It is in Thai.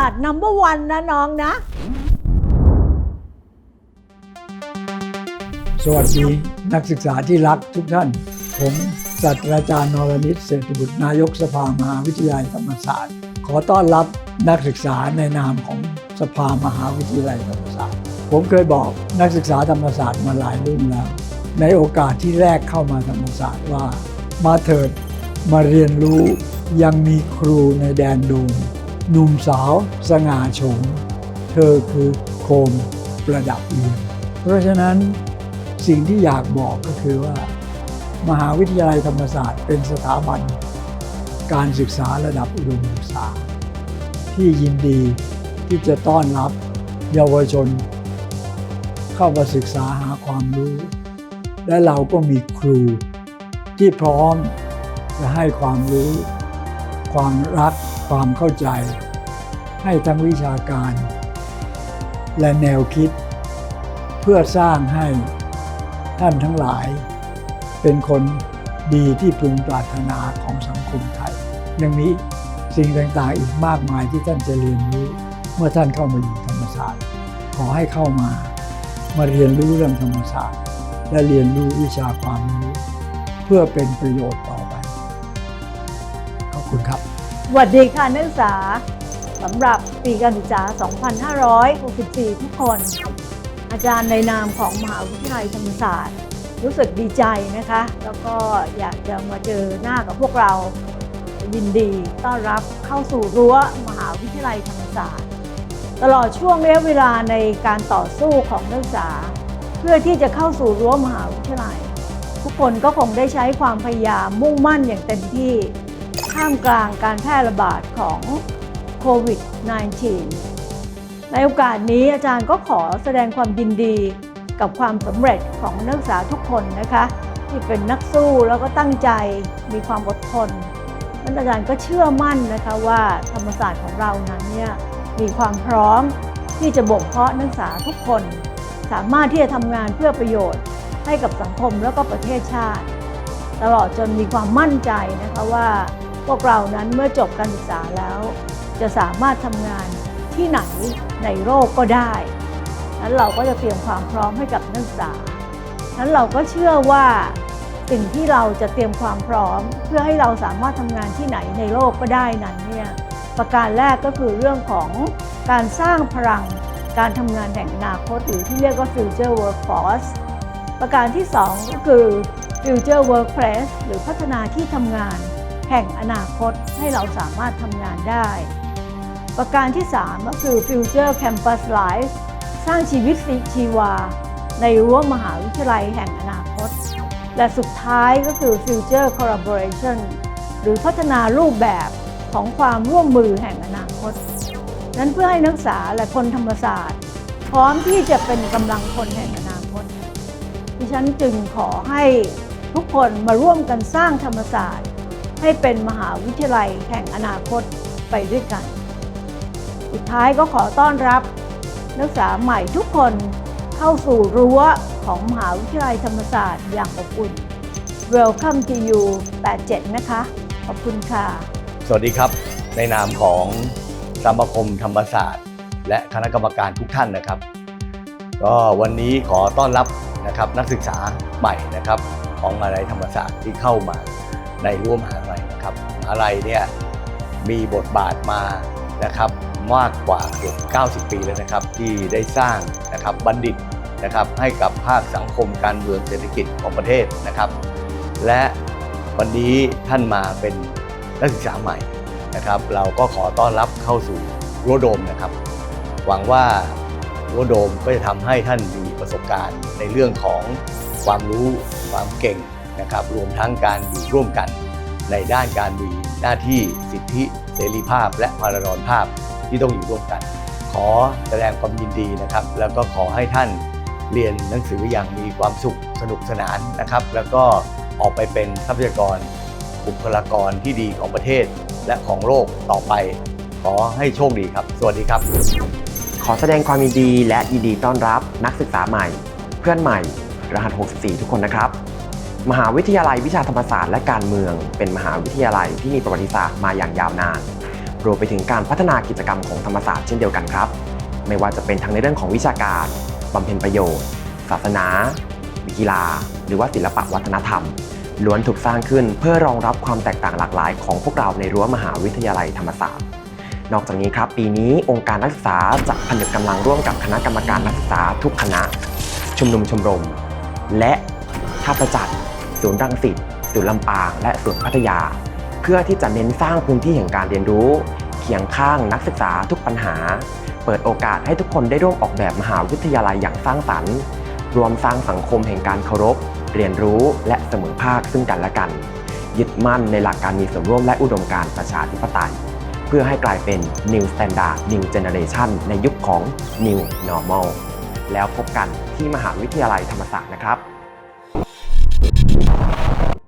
าสตร์นัมเบอร์วันนะน้องนะ สวัสดีนักศึกษาที่รักทุกท่าน ผมศาสตราจารย์นรนิตเศรษฐบุตรนายกสภามหาวิทยาลัยธรรมศาสตร์ ขอต้อนรับนักศึกษาในนามของสภามหาวิทยาลัยธรรมศาสตร์ ผมเคยบอกนักศึกษาธรรมศาสตร์มาหลายรุ่นแล้ว ในโอกาสที่แรกเข้ามาธรรมศาสตร์ว่า มาเถิดมาเรียนรู้ยังมีครูในแดนโดม หนุ่มสาวสง่าโฉม เธอคือโคมประดับเรียนเพราะฉะนั้นสิ่งที่อยากบอกก็คือว่า มหาวิทยาลัยธรรมศาสตร์เป็นสถาบัน การศึกษาระดับอุดมศึกษา ที่ยินดีที่จะต้อนรับเยาวชน เข้ามาศึกษาหาความรู้ และเราก็มีครูที่พร้อมจะให้ความรู้ ความรัก ความเข้าใจ ให้ทั้งวิชาการ และแนวคิด เพื่อสร้างให้ท่านทั้งหลาย เป็นคนดีที่พึงปรารถนาของสังคมไทย ยังมีสิ่งต่างๆอีกมากมายที่ท่านจะเรียนรู้ เมื่อท่านเข้ามาอยู่ธรรมศาสตร์ ขอให้เข้ามา มาเรียนรู้เรื่องธรรมศาสตร์ และเรียนรู้วิชาความรู้ เพื่อเป็นประโยชน์ต่อไป ขอบคุณครับ วัสดีค่ะนักศึกษาสำหรับปีการศึกษา 2564 ทุกคน อาจารย์ในนามของมหาวิทยาลัยธรรมศาสตร์ รู้สึกดีใจนะคะ แล้วก็อยากจะมาเจอหน้ากับพวกเรายินดีต้อนรับเข้าสู่รั้วมหาวิทยาลัยธรรมศาสตร์ ตลอดช่วงระยะเวลาในการต่อสู้ของนักศึกษา เพื่อที่จะเข้าสู่รั้วมหาวิทยาลัย ทุกคนก็คงได้ใช้ความพยายามมุ่งมั่นอย่างเต็มที่ ท่ามกลางการแพร่ระบาดของโควิด -19 ในโอกาสนี้อาจารย์ก็ขอแสดงความยินดีกับความสำเร็จของนักศึกษาทุกคนนะคะ ที่เป็นนักสู้แล้วก็ตั้งใจมีความอดทนนั้นอาจารย์ก็เชื่อมั่นนะคะว่าธรรมศาสตร์ของเรานั้นเนี่ยมีความพร้อมที่จะบ่มเพาะนักศึกษาทุกคน สามารถที่จะทำงานเพื่อประโยชน์ให้กับสังคมแล้วก็ประเทศชาติ ตลอดจนมีความมั่นใจนะคะว่า วกเรานั้นเมื่อจบการศึกษาแล้ว จะสามารถทำงานที่ไหนในโลกก็ได้นั้นเราก็จะเตรียมความพร้อมให้กับนักศึกษานั้นเราก็เชื่อว่าสิ่งที่เราจะเตรียมความพร้อม เพื่อให้เราสามารถทำงานที่ไหนในโลกก็ได้นั้นเนี่ยประการแรกก็คือเรื่องของการสร้างพลังการทำงานแห่งอนาคตหรือที่เรียกว่า future workforce ประการที่ 2 ก็คือ future workplace หรือพัฒนาที่ทำงาน แห่งอนาคตให้เราสามารถทำงานได้ ประการที่ 3 ก็คือ Future Campus Life สร้างชีวิตชีวา ในรั้วมหาวิทยาลัยแห่งอนาคต และสุดท้ายก็คือ Future Collaboration หรือพัฒนารูปแบบของความร่วมมือแห่งอนาคต นั้นเพื่อให้นักศึกษาและคนธรรมศาสตร์ พร้อมที่จะเป็นกำลังคนแห่งอนาคต ดิฉันจึงขอให้ทุกคนมาร่วมกันสร้างธรรมศาสตร์ ให้เป็นมหาวิทยาลัยแห่งอนาคตไปด้วยกัน สุดท้ายก็ขอต้อนรับนักศึกษาใหม่ทุกคนเข้าสู่รั้วของมหาวิทยาลัยธรรมศาสตร์อย่างอบอุ่น Welcome to you 87 นะคะ ขอบคุณค่ะ สวัสดีครับ ในนามของสมาคมธรรมศาสตร์ และคณะกรรมการทุกท่านนะครับ ก็วันนี้ขอต้อนรับนะครับนักศึกษาใหม่นะครับของมหาลัยธรรมศาสตร์ที่เข้ามา ในร่วมหาลัยนะครับมหาลัยเนี่ยมีบทบาทมานะครับมากกว่าเกือบ90 ปีแล้วนะครับ ที่ได้สร้างนะครับบัณฑิตนะครับให้กับภาคสังคมการเมืองเศรษฐกิจของประเทศนะครับ และวันนี้ท่านมาเป็นนักศึกษาใหม่นะครับ เราก็ขอต้อนรับเข้าสู่รั้วโดมนะครับ หวังว่ารั้วโดมก็จะทำให้ท่านมีประสบการณ์ในเรื่องของความรู้ความเก่ง นะครับรวมทั้งการอยู่ร่วมกัน ในด้านการมีหน้าที่สิทธิเสรีภาพ และพาราดอนภาพที่ต้องอยู่ร่วมกัน ขอแสดงความยินดีนะครับ แล้วก็ขอให้ท่านเรียนหนังสืออย่างมีความสุขสนุกสนานนะครับ แล้วก็ออกไปเป็นทรัพยากรบุคลากรที่ดีของประเทศและของโลกต่อไป ขอให้โชคดีครับ สวัสดีครับ ขอแสดงความยินดีและยินดีต้อนรับนักศึกษาใหม่ เพื่อนใหม่ รหัส 64 ทุกคนนะครับ มหาวิทยาลัยวิชาธรรมศาสตร์และการเมือง เป็นมหาวิทยาลัยที่มีประวัติศาสตร์มาอย่างยาวนาน รวมไปถึงการพัฒนากิจกรรมของธรรมศาสตร์เช่นเดียวกันครับ ไม่ว่าจะเป็นทั้งในเรื่องของวิชาการบำเพ็ญประโยชน์ ศาสนา กีฬา หรือว่าศิลปะวัฒนธรรม ล้วนถูกสร้างขึ้นเพื่อรองรับความแตกต่างหลากหลายของพวกเราในรั้วมหาวิทยาลัยธรรมศาสตร์ นอกจากนี้ครับ ปีนี้องค์การนักศึกษาจะผนึกกำลังร่วมกับคณะกรรมการนักศึกษาทุกคณะ ชุมนุมชมรม และท่าประจักษ์ ศูนย์รังสิตศูนย์ลำปาง และศูนย์พัทยา เพื่อที่จะเน้นสร้างพื้นที่แห่งการเรียนรู้ เคียงข้างนักศึกษาทุกปัญหา เปิดโอกาสให้ทุกคนได้ร่วมออกแบบมหาวิทยาลัยอย่างสร้างสรรค์ รวมสร้างสังคมแห่งการเคารพ เรียนรู้และเสมอภาคซึ่งกันและกัน ยึดมั่นในหลักการมีส่วนร่วมและอุดมการประชาธิปไตย เพื่อให้กลายเป็น New Standard New Generation ในยุคของ New Normal แล้วพบกันที่มหาวิทยาลัยธรรมศาสตร์นะครับ フフフ。